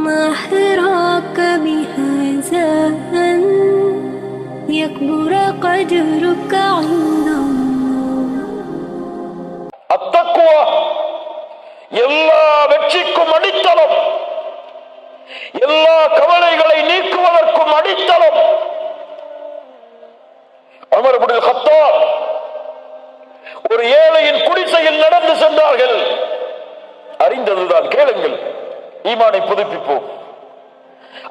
ما حراك بهذا أن يكبر قدرك عند الله அத்தக்குவா எல்லா வெற்றிக்கும் அடித்தளம் எல்லா கவலைகளை நீக்குவதற்கும் அடித்தளம் அமர் இப்னுல் கத்தாப் ஒரு ஏழையின் குடிசையில் நடந்து சென்றார்கள் அறிந்ததுதான் கேளுங்கள் ஈமானை புதுப்பிப்போம்.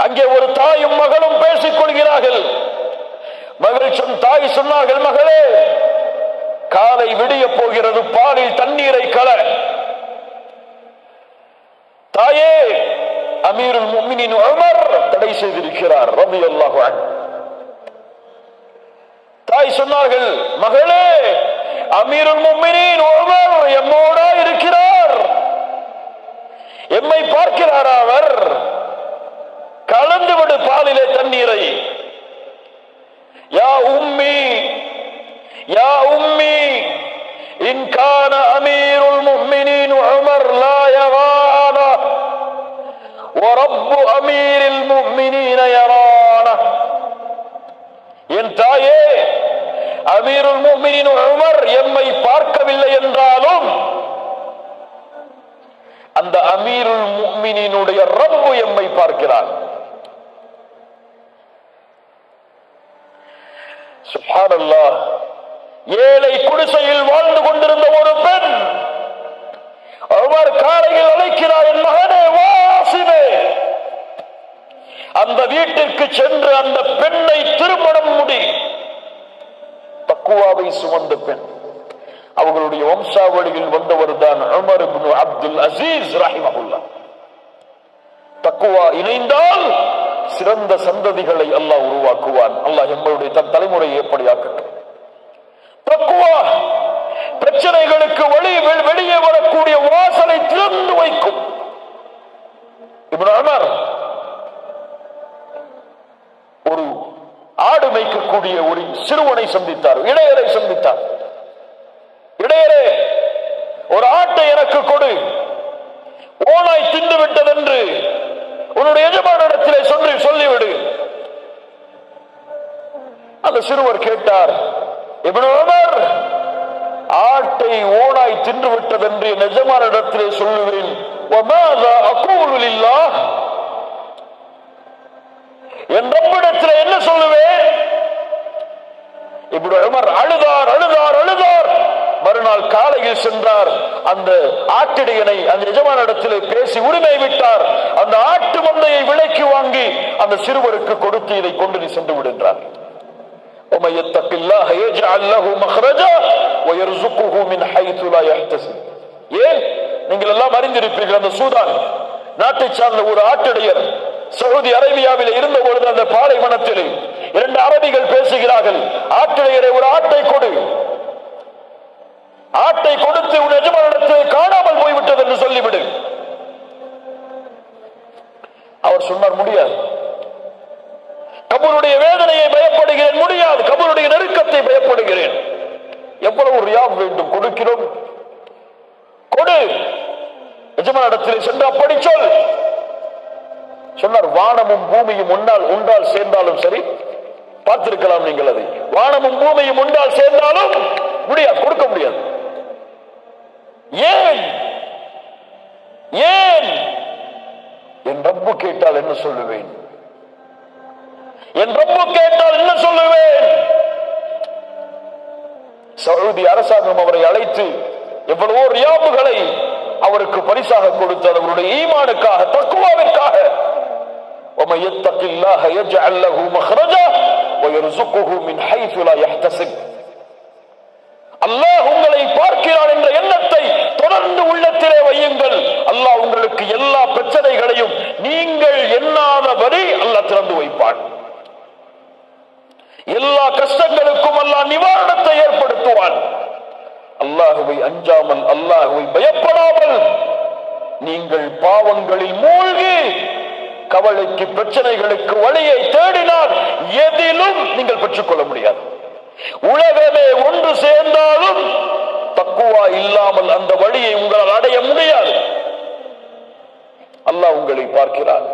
அங்கே ஒரு தாயும் மகளும் பேசிக் கொள்கிறார்கள். மகள் தாய் சொன்னார்கள் மகளே காலை விடிய போகிறது பாலில் தண்ணீரை கல. தாயே அமீருல் தடை செய்திருக்கிறார் ரபி அல்லாஹு தாய் சொன்னார்கள் மகளே அமீருல் முமினின் ஒருவர் எம்மோடா இருக்கிறார். எம்மை பார்க்கிறாரா அவர் கலந்து விடு பாலிலே தண்ணீரை யா உம்மி يا أمي إن كان أمير المؤمنين عمر لا يرانا ورب أمير المؤمنين يرانا என் தாயே அமீருல் முஃமினின் உமர் எம்மை பார்க்கவில்லை என்றாலும் அந்த அமீருல் முஃமினினுடைய ரப்பு எம்மை பார்க்கிறார். சுப்ஹானல்லாஹ் ஏழை குடிசையில் வாழ்ந்து கொண்டிருந்த ஒரு பெண் அவர் காலையில் அழைக்கிறார் என் மகனே வாசிவே அந்த வீட்டிற்கு சென்று அந்த பெண்ணை திருமணம் முடி. தக்குவாவை சுமந்த பெண். அவர்களுடைய வம்சாவளியில் வந்தவர் தான் அப்துல் அசீஸ் ரஹிமஹுல்லா தக்குவா இணைந்தால் சிறந்த சந்ததிகளை அல்லாஹ் உருவாக்குவான். அல்லாஹ் எங்களுடைய தன் தலைமுறையை எப்படி ஆக்கட்டும். தக்குவா பிரச்சனைகளுக்கு வழி வெளியே வரக்கூடிய வாசலை திறந்து வைக்கும். இப்னு ஒரு ஆடு மேய்க்கக்கூடிய ஒரு சிறுவனை சந்தித்தார் இளையரை சந்தித்தார். ஒரு ஆட்டை எனக்கு கொடு. ஓனாய் தின்று விட்டதென்று உன்னுடைய எஜமானிடத்திலே சொல்லி சொல்லிவிடு. அந்த சிறுவர் கேட்டார் இவனவர் ஆட்டை ஓனாய் தின்று விட்டதென்று என் எஜமான இடத்திலே சொல்லுவேன் என் ரப்பிடத்தில் என்ன சொல்லுவேன்? இப்படி அழுதார் அழுது நாள் காலையில் சென்றார். அந்த ஆட்டிடையனை அந்த எஜமான பேசி உரிமை விட்டார். அந்த ஆட்டு மந்தையை விலைக்கு வாங்கி அந்த சிறுவருக்கு கொடுத்து இதை கொண்டு நீ சென்று விடுகிறார் நீங்கள் எல்லாம் அறிந்திருப்பீர்கள் அந்த நாட்டை சார்ந்த ஒரு ஆட்டுடையர் சவுதி அரேபியாவில் இருந்த பாலைவனத்தில் இரண்டு அரபிகள் பேசுகிறார்கள். ஆட்டுடையரை ஒரு ஆட்டை கொடுத்து உன் எஜமானிடத்தில் காணாமல் போய்விட்டது என்று சொல்லிவிடு. அவர் சொன்னார் முடியாது. கபூருடைய வேதனையை பயப்படுகிறேன் முடியாது. கபூருடைய நெருக்கத்தை பயப்படுகிறேன். எவ்வளவு ரியாப் வேண்டும்? கொடுக்கிறோம். கொடு. எஜமானிடத்தில் சென்று அப்படி சொல். சொன்னார் வானமும் பூமியும் உன்னால் உண்டால் சேர்ந்தாலும் சரி பார்த்திருக்கலாம் நீங்கள் அதை. வானமும் பூமியும் உண்டால் சேர்ந்தாலும் முடியாது கொடுக்க முடியாது. என்ன சொல்லுவேன் என் ரப்பு கேட்டால் என்ன சொல்லுவேன் சவுதி அரசாங்கம் அவரை அழைத்து எவ்வளவோ ரியாபுகளை அவருக்கு பரிசாக கொடுத்தது அவருடைய ஈமானுக்காக தக்குவாவிற்காக அல்லாஹ் தொடர்ந்து உள்ளத்திலே வையுங்கள். அல்லாஹ் உங்களுக்கு எல்லா பிரச்சனைகளையும் நீங்கள் எண்ணாதபடி அல்லாஹ் திறந்து வைப்பான். எல்லா கஷ்டங்களுக்கும் அல்லாஹ் நிவாரணத்தை ஏற்படுத்துவான். அல்லாஹுவை அஞ்சாமல் அல்லாஹுவை பயப்படாமல் நீங்கள் பாவங்களில் மூழ்கி கவலைக்கு பிரச்சனைகளுக்கு வழியை தேடினால் எதிலும் நீங்கள் பெற்றுக்கொள்ள முடியாது. உலகமே ஒன்று சேர்ந்தாலும் தக்குவா இல்லாமல் அந்த வழியை உங்களால் அடைய முடியாது. அல்லாஹ் உங்களை பார்க்கிறான்.